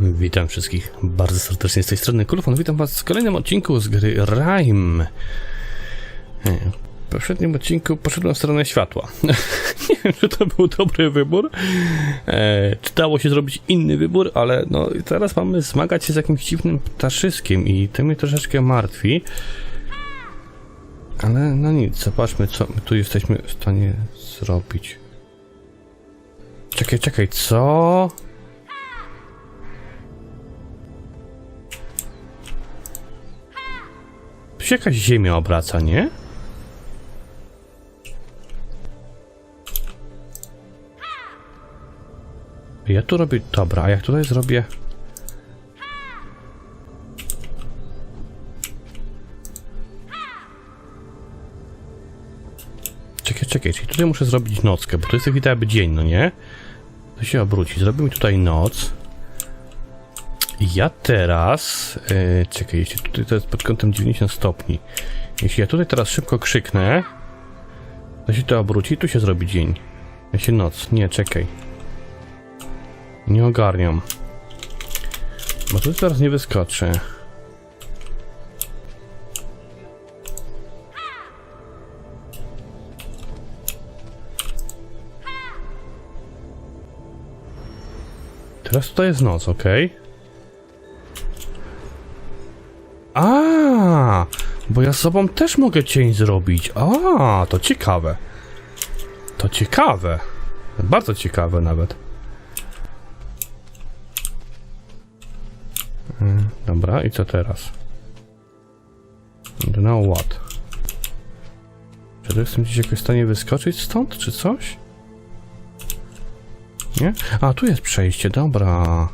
Witam wszystkich bardzo serdecznie z tej strony Kulfon. Witam was w kolejnym odcinku z gry Rime. E, W poprzednim odcinku poszedłem w stronę światła. Nie wiem, czy to był dobry wybór. E, czy dało się zrobić inny wybór, ale no teraz mamy zmagać się z jakimś dziwnym ptaszyskiem i to mnie troszeczkę martwi. Ale no nic, zobaczmy co my tu jesteśmy w stanie zrobić. Czekaj, czekaj, co? Tu się jakaś ziemia obraca, nie? Ja tu robię... Dobra, a jak tutaj zrobię... Czekaj, czekaj, czyli tutaj muszę zrobić nockę, bo to jest jak jakby dzień, no nie? To się obróci. Zrobimy tutaj noc. Ja teraz. Yy, czekaj, jeśli tutaj to jest pod kątem 90 stopni. Jeśli ja tutaj teraz szybko krzyknę, to się to obróci, tu się zrobi dzień. Ja się noc. Nie, czekaj. Nie ogarniam. Bo tu teraz nie wyskoczę. Teraz tutaj jest noc, ok? A, sobą też mogę cień zrobić. A, to ciekawe. To ciekawe. Bardzo ciekawe nawet. Mm, Dobra, i co teraz? Now what? Czy to jestem gdzieś jakoś w stanie wyskoczyć stąd, czy coś? Nie? A, tu jest przejście, dobra.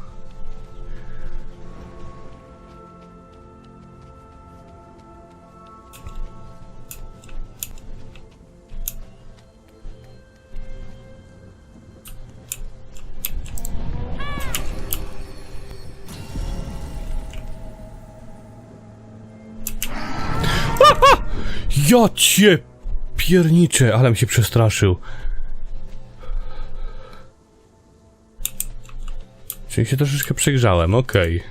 Ja cię pierniczę, ale mi się przestraszył. Czyli się troszeczkę przegrzałem, okej.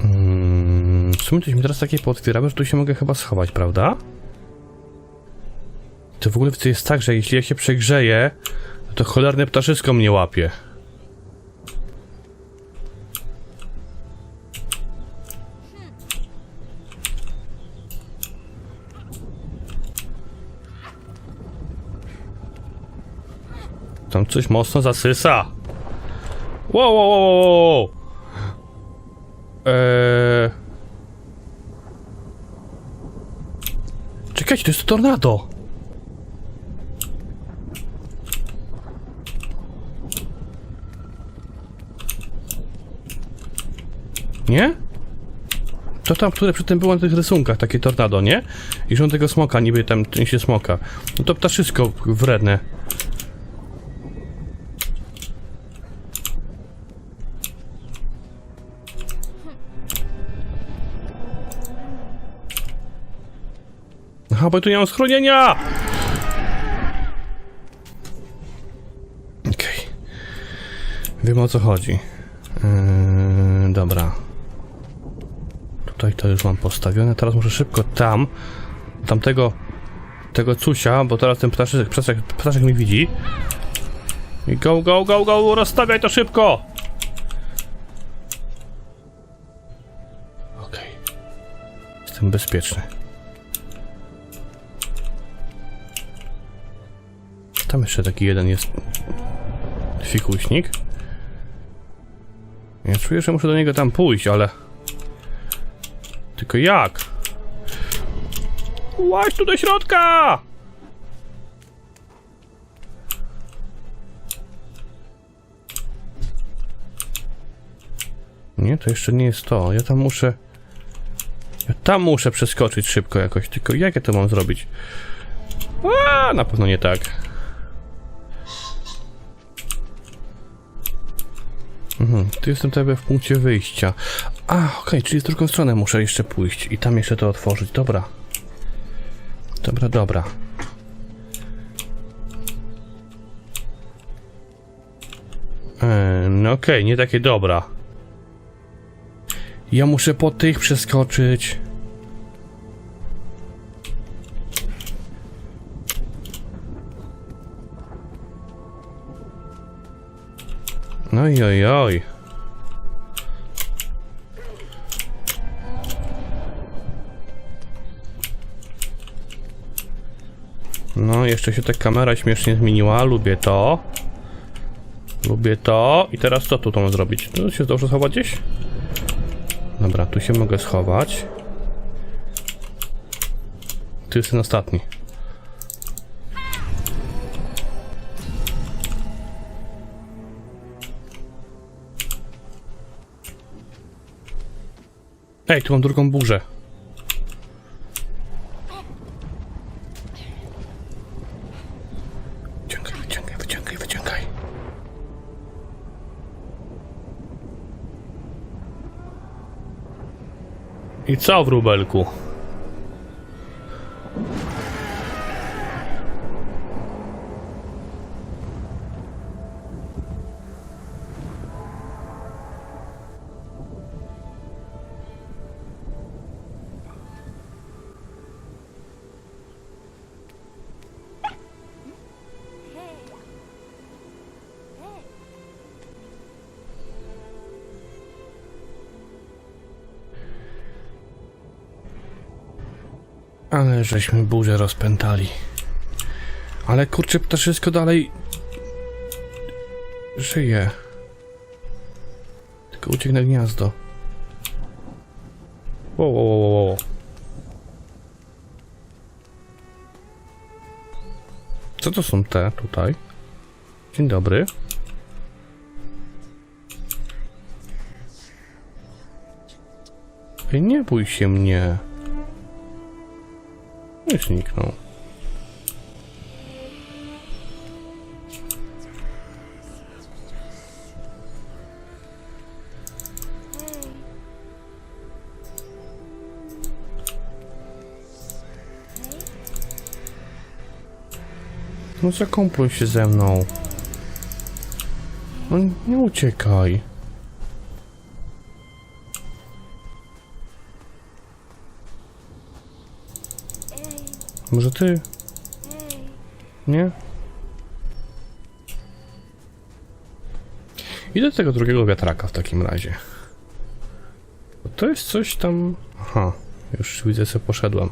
Mm, W sumie mi teraz takie pootwierały, że tu się mogę chyba schować, prawda? To w ogóle jest tak, że jeśli ja się przegrzeję, to cholerne ptaszysko mnie łapie. Tam coś mocno zasysa. Wow, wow, wow, wow. Eee... Czekajcie, to jest tornado. Nie? To tam, które przy tym było na tych rysunkach, takie tornado, nie? I że tego smoka, niby tam się smoka. No to ptaszysko wredne. Aha, bo tu nie mam schronienia! Okej. Wiem o co chodzi. Yy, dobra. Tutaj to już mam postawione. Teraz muszę szybko tam, tamtego, tego cusia, bo teraz ten ptaszek, ptaszek, ptaszek mi widzi. I go, go, go, go, rozstawiaj to szybko! Okej. Jestem bezpieczny. Tam jeszcze taki jeden jest fikuśnik. Ja czuję, że muszę do niego tam pójść, ale... Tylko jak? Łaź tu do środka! Nie, to jeszcze nie jest to. Ja tam muszę... Ja tam muszę przeskoczyć szybko jakoś, tylko jak ja to mam zrobić? A, na pewno nie tak. Mhm, tu jestem tutaj w punkcie wyjścia. A, okej, czyli z drugą stronę muszę jeszcze pójść i tam jeszcze to otworzyć. Dobra. Dobra, dobra. Eee, no okej, nie takie dobra. Ja muszę po tych przeskoczyć. Oj, oj, oj. No, jeszcze się ta kamera śmiesznie zmieniła. Lubię to. Lubię to. I teraz co tu mam zrobić? Tu się dobrze schować gdzieś? Dobra, tu się mogę schować. Tu jest ten ostatni. Ej, tu mam drugą burzę. Co w Ale żeśmy burzę rozpętali. Ale kurczę, to wszystko dalej... Żyje. Tylko uciekł na gniazdo. Wow, wow, wow, wow. Co to są te tutaj? Dzień dobry. Ej, nie bój się mnie. Nie zniknął. No zakompluj się ze mną. No nie uciekaj. Może ty? Nie? Idę do tego drugiego wiatraka w takim razie. Bo to jest coś tam... Aha, już widzę, co poszedłem.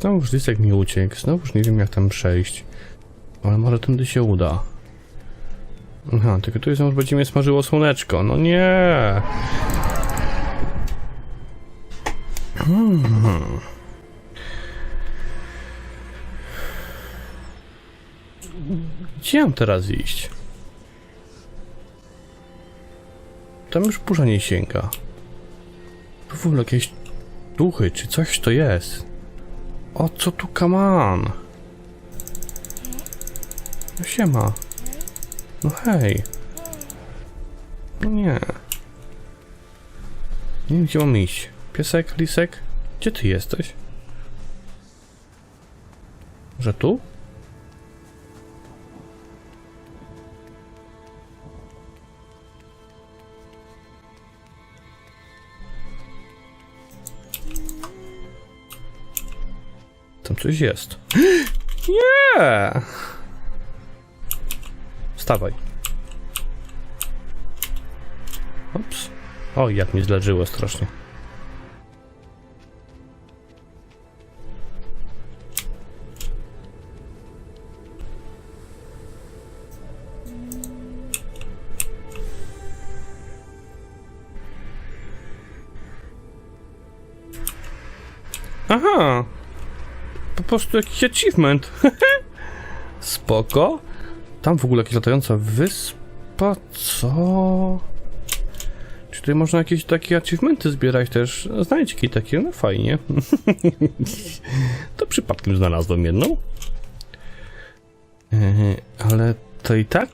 Znowuż lisek mi uciekł, znowuż nie wiem jak tam przejść. Ale może tędy się uda. Aha, tylko tu znowu będzie mnie smażyło słoneczko. No nie! Hmm. Gdzie mam teraz iść? Tam już burza nie sięga. Tu w ogóle jakieś duchy, czy coś to jest? O co tu kaman? No siema. No hej. No nie. Nie wiem gdzie mam iść. Piesek, lisek? Gdzie ty jesteś? Że tu? Tam coś jest. Nie! Wstawaj. Ups. Oj, jak mi zleżyło strasznie. Aha! Po prostu jakiś achievement. Spoko. Tam w ogóle jakaś latająca wyspa, co? Czy tutaj można jakieś takie achievementy zbierać też? Znajdźki takie, no fajnie. to przypadkiem znalazłem jedną. E, Ale to i tak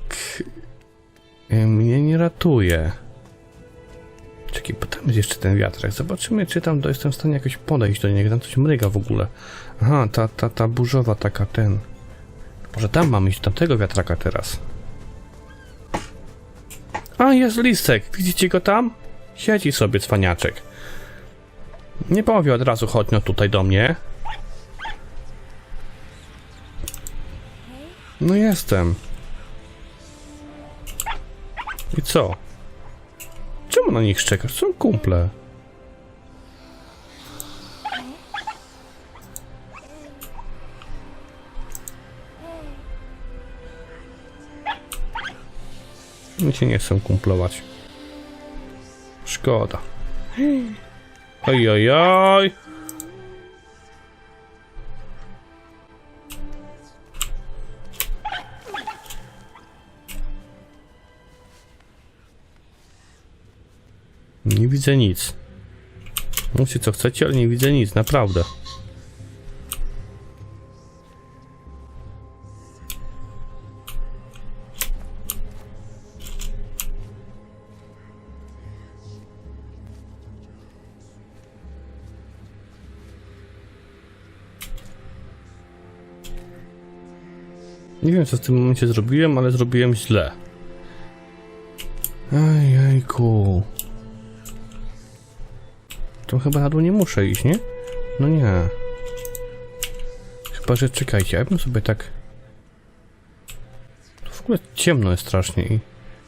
e, mnie nie ratuje. Czekaj, bo tam jest jeszcze ten wiatrak. Zobaczymy, czy tam do, jestem w stanie jakoś podejść do niego. Tam coś mryga w ogóle. Aha, ta, ta, ta burzowa taka, ten. Może tam mam iść, tamtego wiatraka teraz. A, jest listek. Widzicie go tam? Siedzi sobie cwaniaczek. Nie powie od razu, chodź no tutaj do mnie. No jestem. I co? Czemu na nich szczekasz? Są kumple. Mi się nie chcą kumplować. Szkoda. Oj, oj, oj. Nie widzę nic. Mówcie co chcecie, ale nie widzę nic, naprawdę. Nie wiem co w tym momencie zrobiłem, ale zrobiłem źle. Ejejku. To chyba na dół nie muszę iść, nie? No nie. Chyba, że czekajcie, ja bym sobie tak... Tu w ogóle ciemno jest strasznie i...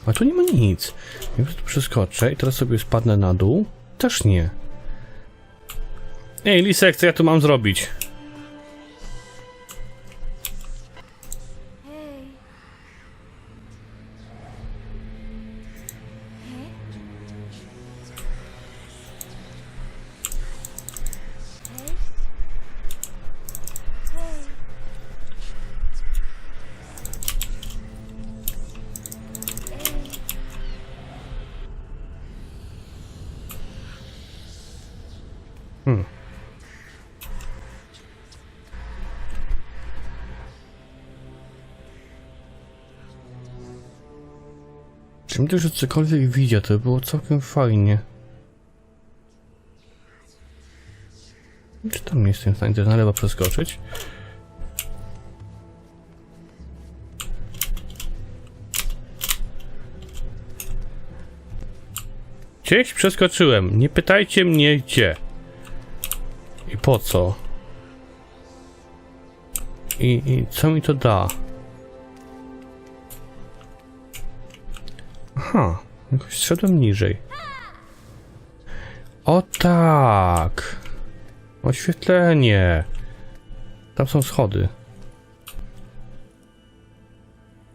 A tu nie ma nic. Ja tu przeskoczę i teraz sobie spadnę na dół. Też nie. Ej, Lisek, co ja tu mam zrobić? Czym też cokolwiek widział, to było całkiem fajnie. Czy tam nie jestem w stanie też na lewo przeskoczyć? Gdzieś przeskoczyłem. Nie pytajcie mnie gdzie. I po co? I, i co mi to da? Aha, jakoś zszedłem niżej. O tak! Oświetlenie! Tam są schody.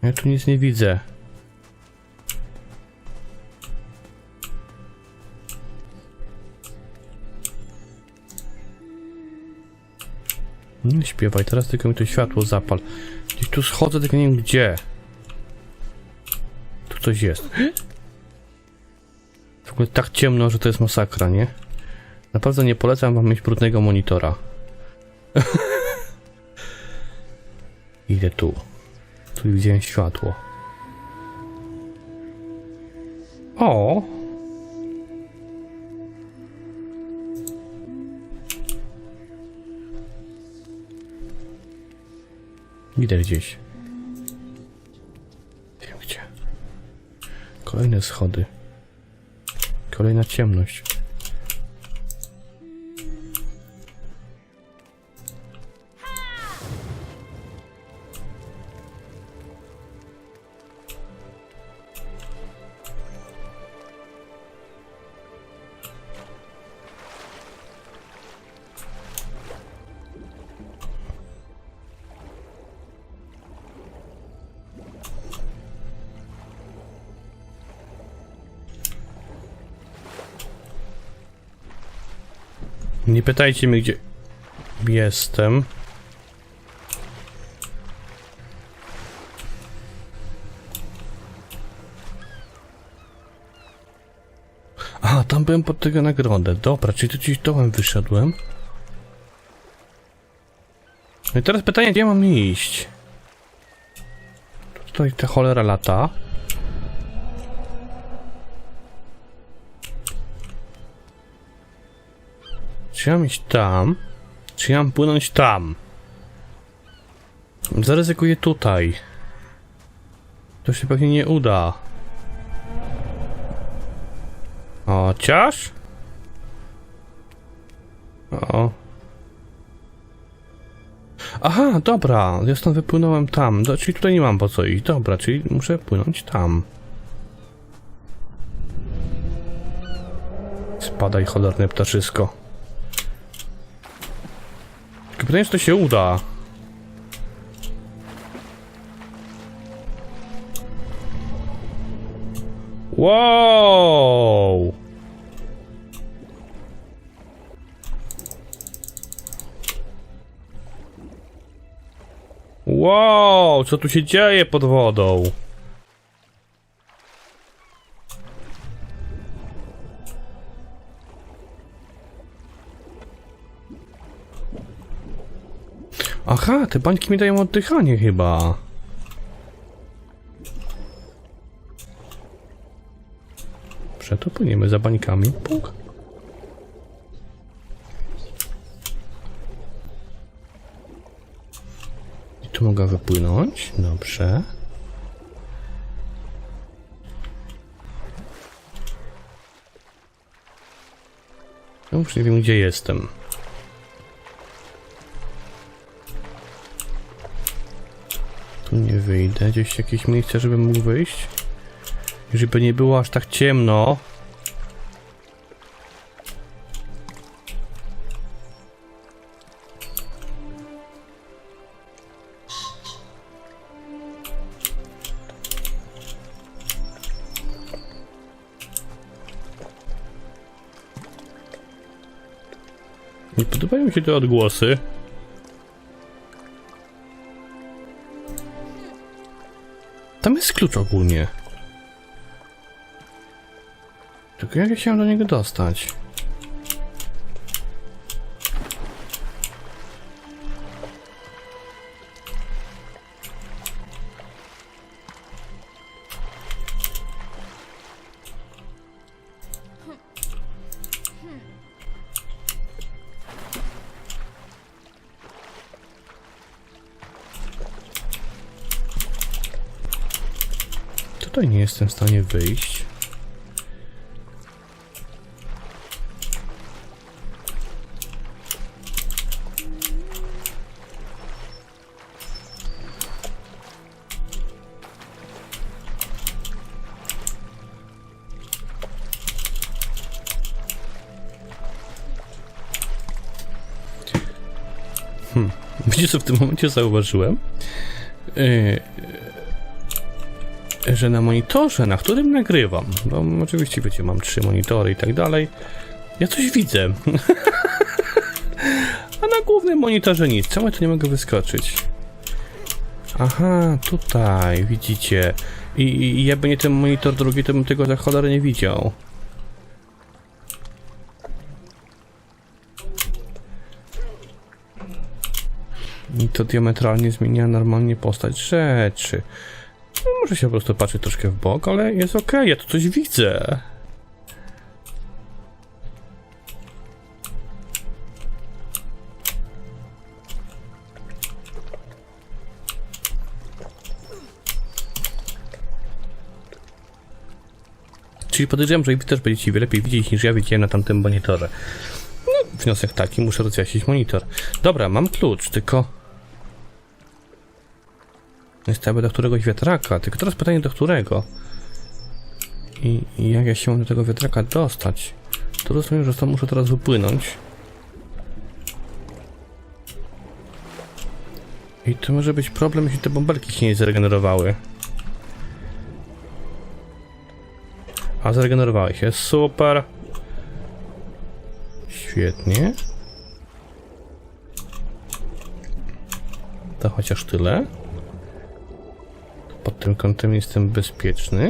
Ja tu nic nie widzę. Nie śpiewaj, teraz tylko mi to światło zapal. Gdzieś tu schodzę, tylko nie wiem gdzie. Coś jest. W ogóle tak ciemno, że to jest masakra, nie? Naprawdę nie polecam wam mieć brudnego monitora. Idę tu. Tu widziałem światło. O! Idę gdzieś. Kolejne schody. Kolejna ciemność. Nie pytajcie mnie, gdzie jestem. tam byłem pod tego nagrodę. Dobra, czyli tu gdzieś dołem wyszedłem. No i teraz pytanie, gdzie mam iść? Tutaj ta cholera lata. Czy ja mam iść tam? Czy ja mam płynąć tam? Zaryzykuję tutaj. To się pewnie nie uda. Chociaż? O. Aha, dobra, ja stąd wypłynąłem tam, do, czyli tutaj nie mam po co iść. Dobra, czyli muszę płynąć tam. Spadaj, cholerne ptaszysko. Pytanie, czy to się uda. Wow! Wow, co tu się dzieje pod wodą? Aha, te bańki mi dają oddychanie chyba. Przeto płyniemy za bańkami. Puk. I tu mogę wypłynąć. Dobrze. No już nie wiem gdzie jestem. Wyjdę. Gdzieś jakieś miejsce, żebym mógł wyjść. Żeby nie było aż tak ciemno. Nie podobają mi się te odgłosy. Jest klucz ogólnie. Tylko jak ja mam do niego dostać? Jestem w stanie wyjść. Hmm. Wiecie co w tym momencie zauważyłem? Yy, że na monitorze, na którym nagrywam, no oczywiście wiecie, mam trzy monitory i tak dalej, ja coś widzę. A na głównym monitorze nic, czemu ja tu nie mogę wyskoczyć? Aha, tutaj, widzicie. I, i jakby nie ten monitor drugi, to bym tego za cholerę nie widział. I to diametralnie zmienia normalnie postać rzeczy. Może się po prostu patrzeć troszkę w bok, ale jest okej, ja tu coś widzę. Czyli podejrzewam, że wy też będziecie lepiej widzieć niż ja widziałem na tamtym monitorze. No, wniosek taki, muszę rozjaśnić monitor. Dobra, mam klucz, tylko... Jakby do któregoś wiatraka, tylko teraz pytanie do którego? I, I jak ja się mam do tego wiatraka dostać? To rozumiem, że to muszę teraz wypłynąć. I to może być problem, jeśli te bąbelki się nie zregenerowały. A zregenerowały się, super. Świetnie. To chociaż tyle pod tym kątem jestem bezpieczny.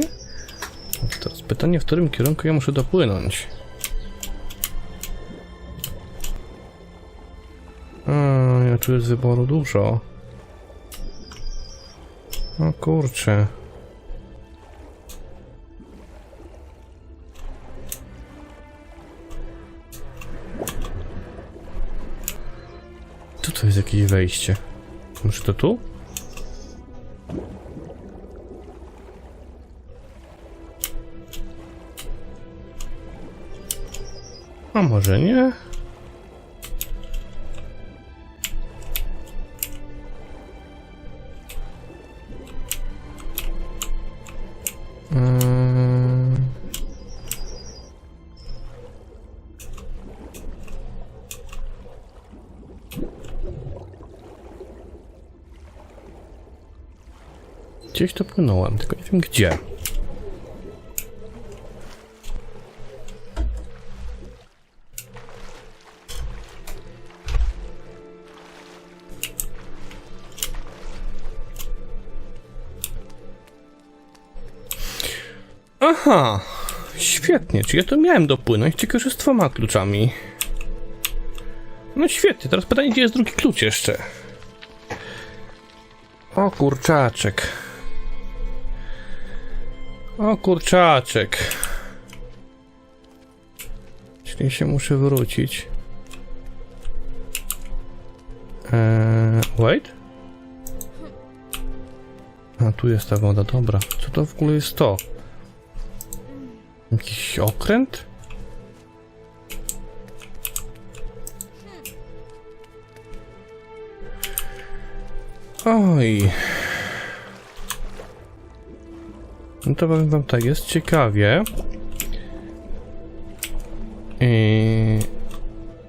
Teraz pytanie, w którym kierunku ja muszę dopłynąć? A, ja tu jest wyboru dużo. O kurczę. Tu to jest jakieś wejście. Muszę to tu? A może nie? Gdzieś to płynąłem, tylko nie wiem gdzie. Aha, świetnie. Czy ja to miałem dopłynąć, tylko że z dwoma kluczami. No świetnie, teraz pytanie, gdzie jest drugi klucz jeszcze? O kurczaczek. O kurczaczek. Czyli się muszę wrócić. Eee, wait. A tu jest ta woda, dobra. Co to w ogóle jest to? Jakiś okręt? Oj. No to powiem wam tak, jest ciekawie. I...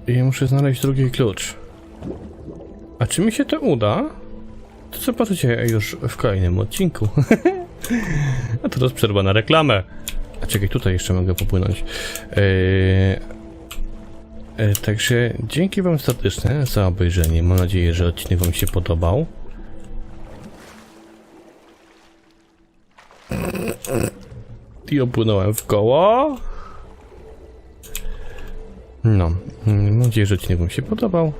I muszę znaleźć drugi klucz. A czy mi się to uda? To zobaczycie już w kolejnym odcinku. A to teraz przerwa na reklamę. A czekaj, tutaj jeszcze mogę popłynąć. Eee, e, także dzięki wam serdeczne za obejrzenie. Mam nadzieję, że odcinek wam się podobał. I opłynąłem w koło. No, mam nadzieję, że odcinek wam się podobał.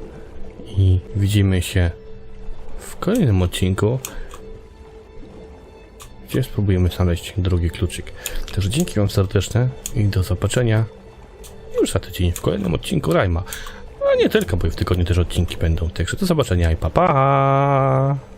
I widzimy się w kolejnym odcinku spróbujemy znaleźć drugi kluczyk. Także dzięki Wam serdeczne i do zobaczenia już za tydzień w kolejnym odcinku Rajma. A nie tylko, bo w tygodniu też odcinki będą. Także do zobaczenia i pa pa!